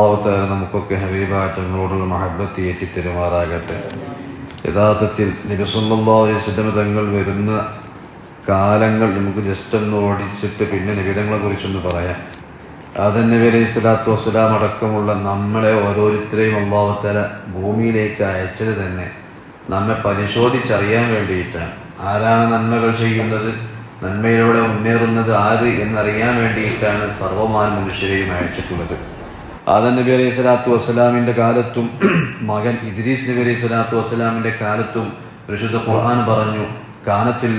അള്ളാഹുത്താല നമുക്കൊക്കെ ഹബീബാറ്റങ്ങളോടുള്ള മഹബത്ത് ഏറ്റിത്തരുമാറാകട്ടെ. യഥാർത്ഥത്തിൽ നിരസുല്ലാസ്ലമ തങ്ങൾ വരുന്ന കാലങ്ങൾ നമുക്ക് ജസ്റ്റ് ഒന്ന് ഓടിച്ചിട്ട് പിന്നെ നിബിധങ്ങളെ കുറിച്ചൊന്ന് പറയാം. അതന്നെ സ്വലാത്തു വസ്സലാം അടക്കമുള്ള നമ്മളെ ഓരോരുത്തരെയും അള്ളാഹുത്താല ഭൂമിയിലേക്ക് അയച്ചത് തന്നെ നമ്മെ പരിശോധിച്ചറിയാൻ വേണ്ടിയിട്ടാണ്. ആരാണ് നന്മകൾ ചെയ്യുന്നത്? നന്മയിലൂടെ മുന്നേറുന്നത് ആര് എന്നറിയാൻ വേണ്ടിയിട്ടാണ് സർവമാൻ മനുഷ്യരെയും അയച്ചിട്ടുള്ളത്. ആദം നബി അലൈഹി സ്വലാത്തു വസ്സലാമിന്റെ കാലത്തും മകൻ ഇദ്രീസ് നബി അലൈഹി സ്വലാത്തു വസ്സലാമിന്റെ കാലത്തും പരിശുദ്ധ ഖുർആൻ പറഞ്ഞു കാനത്തിൽ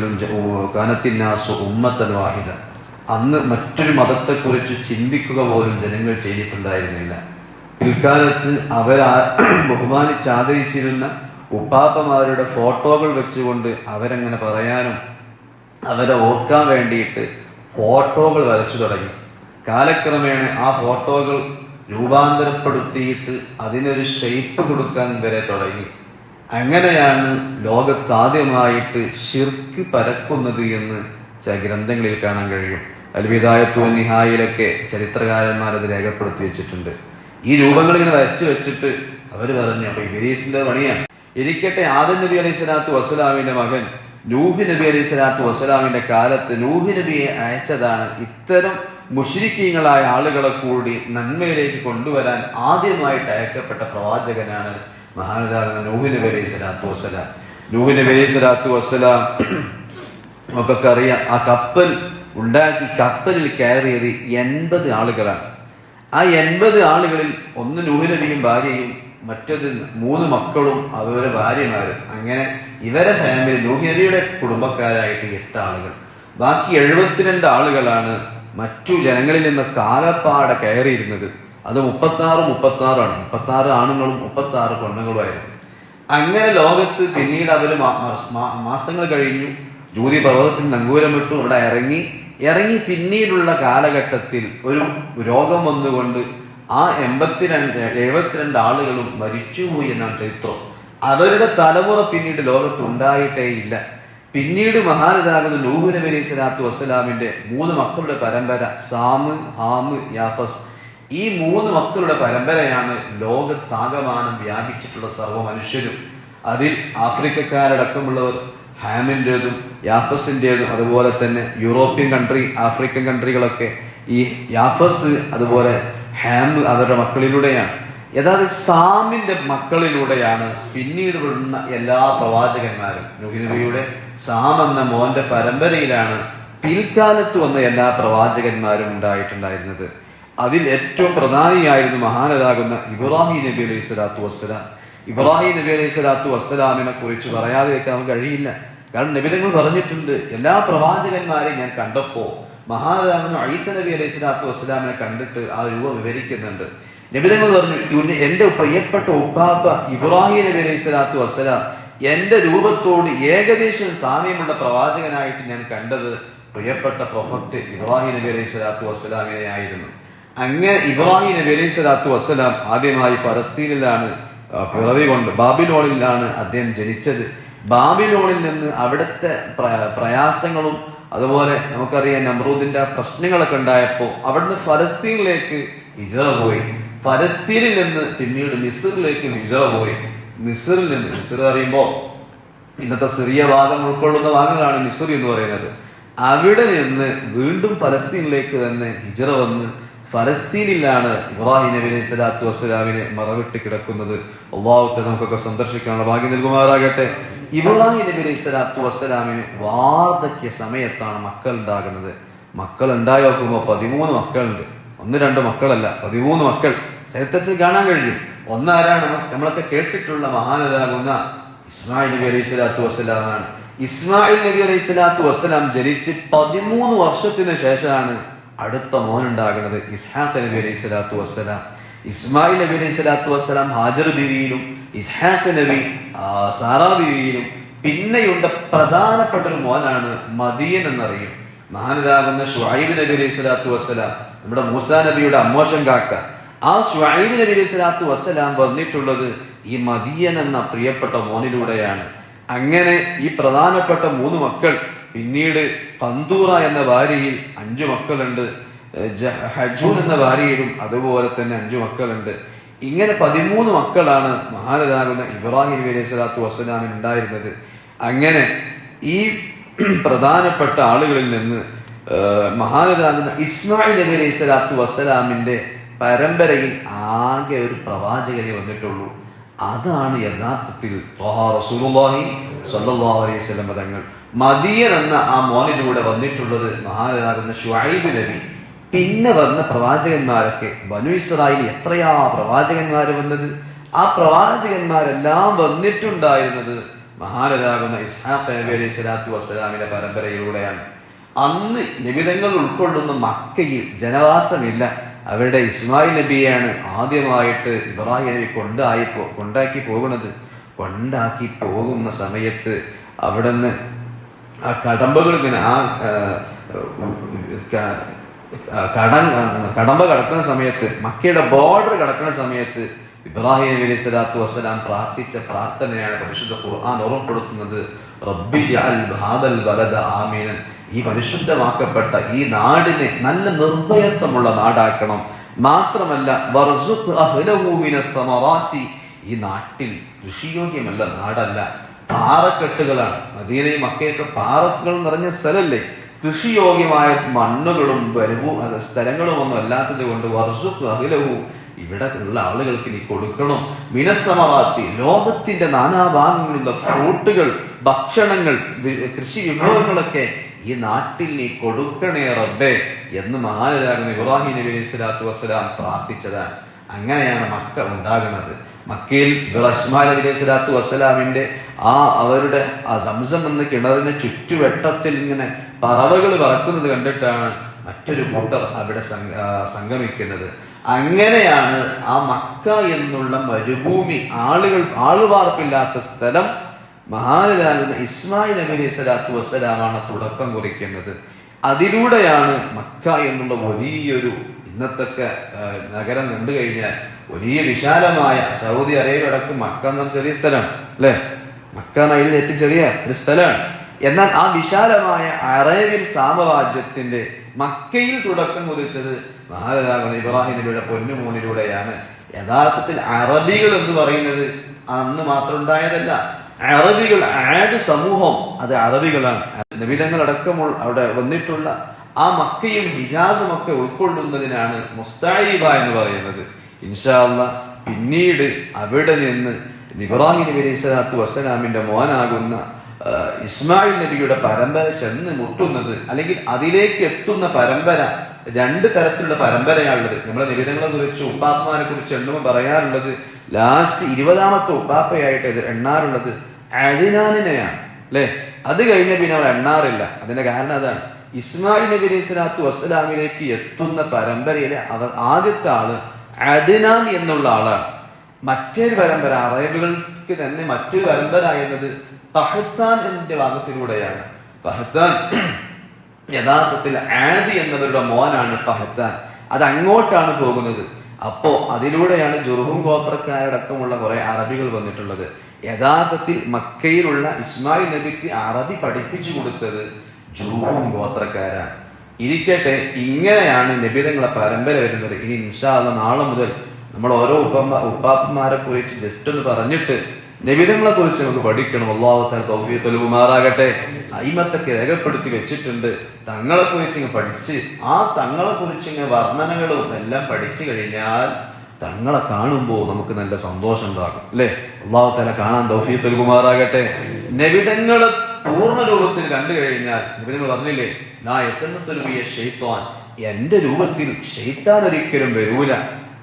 കാനത്തിന്നാസു ഉമ്മത്തൻ വാഹിദ. അന്ന് മറ്റൊരു മതത്തെക്കുറിച്ച് ചിന്തിക്കുക പോലും ജനങ്ങൾ ചെയ്തിട്ടുണ്ടായിരുന്നില്ല. പിൽക്കാലത്ത് അവർ ബഹുമാനിച്ച് ആദരിച്ചിരുന്ന ഉപ്പാപ്പമാരുടെ ഫോട്ടോകൾ വെച്ചുകൊണ്ട് അവരങ്ങനെ പറയാനും അവരെ ഓർക്കാൻ വേണ്ടിയിട്ട് ഫോട്ടോകൾ വരച്ചു തുടങ്ങി. കാലക്രമേണ ആ ഫോട്ടോകൾ രൂപാന്തരപ്പെടുത്തിയിട്ട് അതിനൊരു ഷെയ്പ്പ് കൊടുക്കാൻ വരെ തുടങ്ങി. അങ്ങനെയാണ് ലോകത്താദ്യമായിട്ട് ഷിർക്ക് പരക്കുന്നത് എന്ന് ചില ഗ്രന്ഥങ്ങളിൽ കാണാൻ കഴിയും. അൽവിദായത്വ നിഹായിലൊക്കെ ചരിത്രകാരന്മാർ അത് രേഖപ്പെടുത്തി വെച്ചിട്ടുണ്ട്. ഈ രൂപങ്ങൾ ഇങ്ങനെ വരച്ചു വെച്ചിട്ട് അവർ പറഞ്ഞു അപ്പൊ ഇബരീസിന്റെ പണിയാണ്. ഇരിക്കട്ടെ ആദം നബി അലൈഹി സ്വലാത്തു വസ്സലാമിന്റെ മകൻ നൂഹ് നബി അലൈഹി സ്വലാത്തു വസ്സലാമിന്റെ കാലത്ത് നൂഹ് നബിയെ അയച്ചതാണ് ഇത്തരം മുഷിരിക്കീങ്ങളായ ആളുകളെ കൂടി നന്മയിലേക്ക് കൊണ്ടുവരാൻ ആദ്യമായിട്ട് അയക്കപ്പെട്ട പ്രവാചകനാണ് മഹാനരാകുന്ന നൂഹിന് വരെ സലാത്തു വസ്സലാം. നൂഹിന് വരെ സലാത്തു വസ്സലാം നമുക്കൊക്കെ അറിയാം ആ കപ്പൽ ഉണ്ടാക്കി കപ്പലിൽ കയറിയത് എൺപത് ആളുകളാണ്. ആ എൺപത് ആളുകളിൽ ഒന്ന് നൂഹ് നബിയും ഭാര്യയും മറ്റത് മൂന്ന് മക്കളും അവരുടെ ഭാര്യമാരും. അങ്ങനെ ഇവരെ ഫാമിലി നൂഹിനബിയുടെ കുടുംബക്കാരായിട്ട് എട്ട് ആളുകൾ. ബാക്കി എഴുപത്തിരണ്ട് ആളുകളാണ് മറ്റു ജനങ്ങളിൽ നിന്ന് കാലപ്പാടെ കയറിയിരുന്നത് അത് മുപ്പത്തി ആറ് മുപ്പത്തി ആറാണ് മുപ്പത്തി ആറ് ആണുങ്ങളും മുപ്പത്തി ആറ് പെണ്ണുങ്ങളുമായിരുന്നു അങ്ങനെ ലോകത്ത് പിന്നീട് അവർ മാസങ്ങൾ കഴിഞ്ഞു. ജ്യോതി പർവതത്തിൽ നങ്കൂരമിട്ടു ഇവിടെ ഇറങ്ങി. ഇറങ്ങി പിന്നീടുള്ള കാലഘട്ടത്തിൽ ഒരു രോഗം വന്നുകൊണ്ട് ആ എൺപത്തിരണ്ട് എഴുപത്തിരണ്ട് ആളുകളും മരിച്ചുപോയി എന്നാണ് ചരിത്രം. അവരുടെ തലമുറ പിന്നീട് ലോകത്ത് ഉണ്ടായിട്ടേ ഇല്ല പിന്നീട് മഹാനതാകുന്ന നൂഹു നബി അലൈഹി സ്വലാത്തു വസ്സലാമിന്റെ മൂന്ന് മക്കളുടെ പരമ്പര സാമ് ഹാമ് യാഫസ്. ഈ മൂന്ന് മക്കളുടെ പരമ്പരയാണ് ലോകത്താകമാനം വ്യാപിച്ചിട്ടുള്ള സർവ മനുഷ്യരും. അതിൽ ആഫ്രിക്കക്കാരടക്കമുള്ളവർ ഹാമിന്റെതും യാഫസിന്റെതും അതുപോലെ തന്നെ യൂറോപ്യൻ കൺട്രി ആഫ്രിക്കൻ കൺട്രികളൊക്കെ ഈ യാഫസ് അതുപോലെ ഹാം അവരുടെ മക്കളിലൂടെയാണ്. യഥാർത്ഥ സാമിന്റെ മക്കളിലൂടെയാണ് പിന്നീട് വരുന്ന എല്ലാ പ്രവാചകന്മാരും. നുഹിനുബിയുടെ സാം എന്ന മോന്റെ പരമ്പരയിലാണ് പിൽക്കാലത്ത് വന്ന എല്ലാ പ്രവാചകന്മാരും ഉണ്ടായിട്ടുണ്ടായിരുന്നത്. അതിൽ ഏറ്റവും പ്രധാനിയായിരുന്നു മഹാനരാകുന്ന ഇബ്രാഹിം നബി അലൈഹി സ്വലാത്തു വസ്സലാം. ഇബ്രാഹിം നബി അലൈഹി സ്വലാത്തു വസ്സലാമിനെ കുറിച്ച് പറയാതെ വെക്കാൻ കഴിയില്ല. കാരണം നബിതങ്ങൾ പറഞ്ഞിട്ടുണ്ട് എല്ലാ പ്രവാചകന്മാരെയും ഞാൻ കണ്ടപ്പോ മഹാരാജാവിന് ഐസ നബി അലൈഹി സ്വലാത്തു വസ്സലാമിനെ കണ്ടിട്ട് ആ രൂപം വിവരിക്കുന്നുണ്ട്. നബിതങ്ങൾ പറഞ്ഞു എന്റെ പ്രിയപ്പെട്ട ഉപ്പാപ്പ ഇബ്രാഹിം നബി അലൈഹി സ്വലാത്തു വസ്സലാം എന്റെ രൂപത്തോട് ഏകദേശം സാമ്യമുള്ള പ്രവാചകനായിട്ട് ഞാൻ കണ്ടത് പ്രിയപ്പെട്ട പ്രൊഫക്റ്റ് ഇബ്രാഹിം നബി അലൈഹി സ്വലാത്തു വസ്സലാമിനെ ആയിരുന്നു. അങ്ങനെ ഇബ്രാഹിം നബി അലൈഹി സ്വലാത്തു വസ്സലാം ആദ്യമായി പലസ്തീനിലാണ് പിറവി കൊണ്ട് ബാബിലോണിലാണ് അദ്ദേഹം ജനിച്ചത്. ബാബിലോണിൽ നിന്ന് അവിടുത്തെ പ്രയാസങ്ങളും അതുപോലെ നമുക്കറിയാം നമ്രൂദിന്റെ പ്രശ്നങ്ങളൊക്കെ ഉണ്ടായപ്പോൾ അവിടുന്ന് ഫലസ്തീനിലേക്ക് ഹിജറ പോയി. ഫലസ്തീനിൽ നിന്ന് പിന്നീട് മിസറിലേക്ക് ഹിജറ പോയി മിസറിൽ നിന്ന് മിസർ അറിയുമ്പോൾ ഇന്നത്തെ സിറിയ ഭാഗം ഉൾക്കൊള്ളുന്ന ഭാഗങ്ങളാണ് മിസ്ർ എന്ന് പറയുന്നത്. അവിടെ നിന്ന് വീണ്ടും ഫലസ്തീനിലേക്ക് തന്നെ ഹിജറ വന്ന് ഫലസ്തീനിലാണ് ഇബ്രാഹിം നബി അലൈഹി സ്വലാത്തു വസ്സലാമിനെ മറവിട്ട് കിടക്കുന്നത്. അള്ളാഹുത്തെ നമുക്കൊക്കെ സന്ദർശിക്കാനുള്ള ഭാഗ്യം നൽകുമാറാകട്ടെ. ഇബ്രാഹിം നബി അലൈഹി സ്വലാത്തു വസ്സലാമിന് വാർദ്ധക്യ സമയത്താണ് മക്കൾ ഉണ്ടാകുന്നത് മക്കൾ ഉണ്ടായി നോക്കുമ്പോൾ പതിമൂന്ന് മക്കളുണ്ട്. ഒന്ന് രണ്ട് മക്കളല്ല പതിമൂന്ന് മക്കൾ. ചരിത്രത്തിൽ കാണാൻ കഴിയും. ഒന്നാരാണ് നമ്മളൊക്കെ കേട്ടിട്ടുള്ള മഹാനരാകുന്ന ഇസ്മായിൽ നബി അലൈഹി സ്വലാത്തു വസ്സലാമാണ്. ഇസ്മായിൽ നബി അലൈഹി സ്വലാത്തു വസ്സലാം ജനിച്ച് പതിമൂന്ന് വർഷത്തിന് ശേഷമാണ് അടുത്ത മോനുണ്ടാകുന്നത് ഇസ്ഹാഖ് നബി അലൈഹി സ്വലാത്തു വസ്സലാം. ഇസ്മായിൽ നബി അലൈഹി സ്വലാത്തു വസ്സലാം ഹാജർ ബിരിയിലും ഇസ്ഹാഖ് നബി സാറാ ബിരിയിലും പിന്നെയുണ്ട് പ്രധാനപ്പെട്ട ഒരു മോനാണ് മദീൻ എന്നറിയും. മഹാനരാകുന്ന ഷുഹൈബ് നബി അലൈഹി സ്വലാത്തു വസ്സലാം. നമ്മുടെ മൂസാ നബിയുടെ അമ്മോശം കാക്ക. ആ ഷുഹൈബ് നബി അലൈഹി സ്വലാത്തു വസ്സലാം വന്നിട്ടുള്ളത് ഈ മദിയൻ എന്ന പ്രിയപ്പെട്ട മോനിലൂടെയാണ്. അങ്ങനെ ഈ പ്രധാനപ്പെട്ട മൂന്ന് മക്കൾ പിന്നീട് പന്തൂറ എന്ന ഭാര്യയിൽ അഞ്ചു മക്കളുണ്ട് ഹജൂൻ എന്ന ഭാര്യയിലും അതുപോലെ തന്നെ അഞ്ചു മക്കളുണ്ട്. ഇങ്ങനെ പതിമൂന്ന് മക്കളാണ് മഹാനരാകുന്ന ഇബ്രാഹിം നബി അലൈഹി സ്വലാത്തു വസ്സലാമിന് ഉണ്ടായിരുന്നത്. അങ്ങനെ ഈ പ്രധാനപ്പെട്ട ആളുകളിൽ നിന്ന് മഹാനരാകുന്ന ഇസ്മായിൽ നബി അലൈഹി സ്വലാത്തു വസ്സലാമിന്റെ പരമ്പരയിൽ ആകെ ഒരു പ്രവാചകനെ വന്നിട്ടുള്ളൂ. അതാണ് യഥാർത്ഥത്തിൽ റസൂലുള്ളാഹി സല്ലല്ലാഹു അലൈഹി വസല്ലം തങ്ങൾ മദിയൻ എന്ന ആ മോനിലൂടെ വന്നിട്ടുള്ളത് മഹാനാകുന്ന ഷുഐബ് നബി. പിന്നെ വന്ന പ്രവാചകന്മാരൊക്കെ ബനു ഇസ്രായേൽ എത്രയാ പ്രവാചകന്മാർ വന്നത്? ആ പ്രവാചകന്മാരെല്ലാം വന്നിട്ടുണ്ടായിരുന്നത് മഹാനരാകുന്ന ഇസ്ഹാഖ് നബി അലൈഹി സ്വലാത്തു വസ്സലാമിന്റെ പരമ്പരയിലൂടെയാണ്. അന്ന് നിബിധങ്ങൾ ഉൾക്കൊള്ളുന്ന മക്കയിൽ ജനവാസമില്ല. അവരുടെ ഇസ്മായിൽ നബിയാണ് ആദ്യമായിട്ട് ഇബ്രാഹിം നബി കൊണ്ടായി കൊണ്ടാക്കി പോകുന്നത്. കൊണ്ടാക്കി പോകുന്ന സമയത്ത് അവിടെ നിന്ന് ആ കടമ്പകൾ ഇങ്ങനെ ആ കടം കടമ്പ കടക്കുന്ന സമയത്ത് മക്കയുടെ ബോർഡർ കടക്കുന്ന സമയത്ത് ഇബ്രാഹിം നബി അലൈഹി സ്വലാത്തു വസ്സലാം പ്രാർത്ഥിച്ച പ്രാർത്ഥനയാണ് പരിശുദ്ധ ഖുർആൻ ഓർമ്മപ്പെടുത്തുന്നത്. ആമീനൻ. ഈ പരിശുദ്ധമാക്കപ്പെട്ട ഈ നാടിനെ നല്ല നിർഭയത്വമുള്ള നാടാക്കണം. മാത്രമല്ല ഈ നാട്ടിൽ കൃഷിയോഗ്യമല്ല നാടല്ല. പാറക്കെട്ടുകളാണ്. മദീനയും മക്കയൊക്കെ പാറകൾ നിറഞ്ഞ സ്ഥലല്ലേ? കൃഷിയോഗ്യമായ മണ്ണുകളും വരവും സ്ഥലങ്ങളും ഒന്നും അല്ലാത്തത് കൊണ്ട് വർഷു ഇവിടെ ഉള്ള ആളുകൾക്ക് നീ കൊടുക്കണം. മിനസമവാത്തി ലോകത്തിന്റെ നാനാഭാഗങ്ങളിലുള്ള ഫ്രൂട്ടുകൾ ഭക്ഷണങ്ങൾ കൃഷി വിഭവങ്ങളൊക്കെ ഈ നാട്ടിൽ നീ കൊടുക്കണേ റബ്ബേ എന്ന് മഹാനരാകുന്ന ഇബ്രാഹിം നബി അലൈഹി സ്വലാത്തു വസ്സലാം പ്രാർത്ഥിച്ചതാണ്. അങ്ങനെയാണ് മക്ക ഉണ്ടാകുന്നത്. മക്കയിൽ ഇസ്മായിൽ അലൈഹി സ്വലാത്തു വസ്സലാമിന്റെ ആ അവരുടെ ആ സംസം എന്ന കിണറിന് ചുറ്റുവട്ടത്തിൽ ഇങ്ങനെ പറവകൾ പറക്കുന്നത് കണ്ടിട്ടാണ് മറ്റൊരു കൂട്ടർ അവിടെ സംഗ- സംഗമിക്കുന്നത്. അങ്ങനെയാണ് ആ മക്ക എന്നുള്ള മരുഭൂമി ആളുകൾ ആളുവാർപ്പില്ലാത്ത സ്ഥലം മഹാനരാകുന്ന ഇസ്മായിൽ നബി അലൈഹി സ്വലാത്തു വസ്സലാമാണ് തുടക്കം കുറിക്കുന്നത്. അതിലൂടെയാണ് മക്ക എന്നുള്ള വലിയൊരു ഇന്നത്തൊക്കെ നഗരം കണ്ടു കഴിഞ്ഞാൽ വലിയ വിശാലമായ സൗദി അറേബ്യ അടക്കം മക്ക എന്ന ചെറിയ സ്ഥലമാണ് അല്ലേ? മക്ക നൈലിൽ ഏറ്റവും ചെറിയ ഒരു സ്ഥലമാണ്. എന്നാൽ ആ വിശാലമായ അറേബ്യൻ സാമ്രാജ്യത്തിന്റെ മക്കയിൽ തുടക്കം കുറിച്ചത് മഹാരാജാവ് ഇബ്രാഹിം നബിയുടെ പൊന്നുമൂണിലൂടെയാണ് യഥാർത്ഥത്തിൽ അറബികൾ എന്ന് പറയുന്നത് അന്ന് മാത്രം ഉണ്ടായതല്ല. അറബികൾ ആദ് സമൂഹം അത് അറബികളാണ്. അടക്കമുള്ള അവിടെ വന്നിട്ടുള്ള ആ മക്കയും ഹിജാസും ഒക്കെ ഉൾക്കൊള്ളുന്നതിനാണ് മുസ്തായിബ എന്ന് പറയുന്നത്. ഇൻഷാല്ല പിന്നീട് അവിടെ നിന്ന് ഇബ്രാഹിം നബി അലൈഹി സ്വലാത്തു വസ്സലാമിന്റെ മോനാകുന്ന ഇസ്മായിൽ നബിയുടെ പരമ്പര ചെന്ന് മുട്ടുന്നത് അല്ലെങ്കിൽ അതിലേക്ക് എത്തുന്ന പരമ്പര രണ്ട് തരത്തിലുള്ള പരമ്പരയാണുള്ളത്. നമ്മളെ നിബിധങ്ങളെ കുറിച്ച് ഉപ്പാപ്പമാരെ കുറിച്ച് എണ്ണുമ്പോൾ പറയാറുള്ളത് ലാസ്റ്റ് ഇരുപതാമത്തെ ഉപ്പാപ്പയായിട്ട് ഇത് എണ്ണാറുള്ളത് അദിനാനിനെയാണ് അല്ലെ? അത് കഴിഞ്ഞ പിന്നെ അവൾ എണ്ണാറില്ല. അതിന്റെ കാരണം അതാണ്. ഇസ്മായിൽ നബി അലൈഹി സ്വലാത്തു വസ്സലാമിലേക്ക് എത്തുന്ന പരമ്പരയിലെ ആദ്യത്തെ ആൾ അദിനാൻ എന്നുള്ള ആളാണ്. മറ്റൊരു പരമ്പര അറേബുകൾക്ക് തന്നെ മറ്റൊരു പരമ്പര എന്നത് തഹത്താൻ എന്നതിന്റെ ഭാഗത്തിലൂടെയാണ് തഹത്താൻ യഥാർത്ഥത്തിൽ ആദി എന്നവരുടെ മോനാണ് തഹത്താൻ. അത് അങ്ങോട്ടാണ് പോകുന്നത്. അപ്പോ അതിലൂടെയാണ് ജുർഹും ഗോത്രക്കാരടക്കമുള്ള കുറെ അറബികൾ വന്നിട്ടുള്ളത്. യഥാർത്ഥത്തിൽ മക്കയിലുള്ള ഇസ്മായിൽ നബിക്ക് അറബി പഠിപ്പിച്ചു കൊടുത്തത് ജുർഹും ഗോത്രക്കാരാണ്. ഇരിക്കട്ടെ ഇങ്ങനെയാണ് നബിതങ്ങളെ പരമ്പര വരുന്നത്. ഇനി ഇൻഷാല്ല നാളെ മുതൽ നമ്മൾ ഓരോ ഉപ്പമ്മ ഉപ്പാപ്പന്മാരെ കുറിച്ച് ജസ്റ്റ് ഒന്ന് പറഞ്ഞിട്ട് നബിതങ്ങളെ കുറിച്ച് നമുക്ക് പഠിക്കണം. അള്ളാഹുത്താൽ നൽകുമാറാകട്ടെ അയിമത്തൊക്കെ രേഖപ്പെടുത്തി വെച്ചിട്ടുണ്ട്. തങ്ങളെ കുറിച്ച് ഇങ്ങനെ പഠിച്ച് ആ തങ്ങളെ കുറിച്ച് ഇങ്ങനെ വർണനകളും എല്ലാം പഠിച്ചു കഴിഞ്ഞാൽ തങ്ങളെ കാണുമ്പോൾ നമുക്ക് നല്ല സന്തോഷം ഉണ്ടാകും. അല്ലേ? അള്ളാഹുത്താല കാണാൻ നൽകുമാറാകട്ടെ നബിതങ്ങളെ പൂർണ രൂപത്തിൽ കണ്ടു കഴിഞ്ഞാൽ നിബിധങ്ങൾ പറഞ്ഞില്ലേ നാ എത്തുന്ന സ്വരൂപിയ ഷെയ്ത്താൻ എന്റെ രൂപത്തിൽ ഷെയ്ത്താൻ ഒരിക്കലും വരൂല.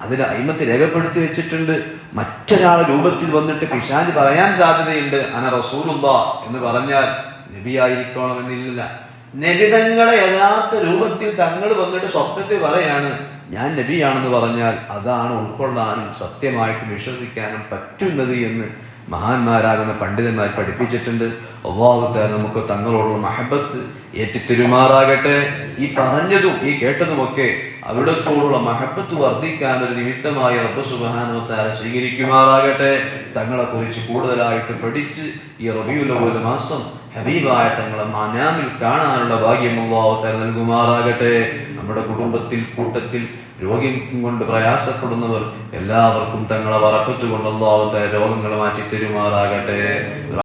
അതിന് അയിമത്ത് രേഖപ്പെടുത്തി വെച്ചിട്ടുണ്ട്. മറ്റൊരാളെ രൂപത്തിൽ വന്നിട്ട് പിശാജ് പറയാൻ സാധ്യതയുണ്ട്. അന റസൂലുള്ള എന്ന് പറഞ്ഞാൽ നബിയായിരിക്കണമെന്നില്ല. നബിതങ്ങളെ യഥാർത്ഥ രൂപത്തിൽ തങ്ങൾ വന്നിട്ട് സ്വപ്നത്തിൽ പറയാണ് ഞാൻ നബിയാണെന്ന് പറഞ്ഞാൽ അതാണ് ഉൾക്കൊള്ളാനും സത്യമായിട്ട് വിശ്വസിക്കാനും പറ്റുന്നത് എന്ന്. മഹാന്മാരാകുന്ന പണ്ഡിതന്മാർ പഠിപ്പിച്ചിട്ടുണ്ട്. അള്ളാഹുത്താൽ നമുക്ക് തങ്ങളോടുള്ള മഹബത്ത് ഏറ്റിത്തിരുമാറാകട്ടെ ഈ പറഞ്ഞതും ഈ കേട്ടതുമൊക്കെ അവിടത്തോടുള്ള മഹബത്ത് വർദ്ധിക്കാൻ ഒരു നിമിത്തമായി റബ്ബ് സുബാനുത്താല സ്വീകരിക്കുമാറാകട്ടെ. തങ്ങളെ കുറിച്ച് കൂടുതലായിട്ട് പഠിച്ച് ഈ റബിയുല മാസം ഹബീബായ തങ്ങളെ മനാമിൽ കാണാനുള്ള ഭാഗ്യം അള്ളാഹുത്താല നൽകുമാറാകട്ടെ. നമ്മുടെ കുടുംബത്തിൽ കൂട്ടത്തിൽ രോഗം കൊണ്ട് പ്രയാസപ്പെടുന്നവർ എല്ലാവർക്കും തങ്ങളെ വറക്കത്തുകൊണ്ട് അള്ളാഹുത്തെ രോഗങ്ങൾ മാറ്റി തരുമാറാകട്ടെ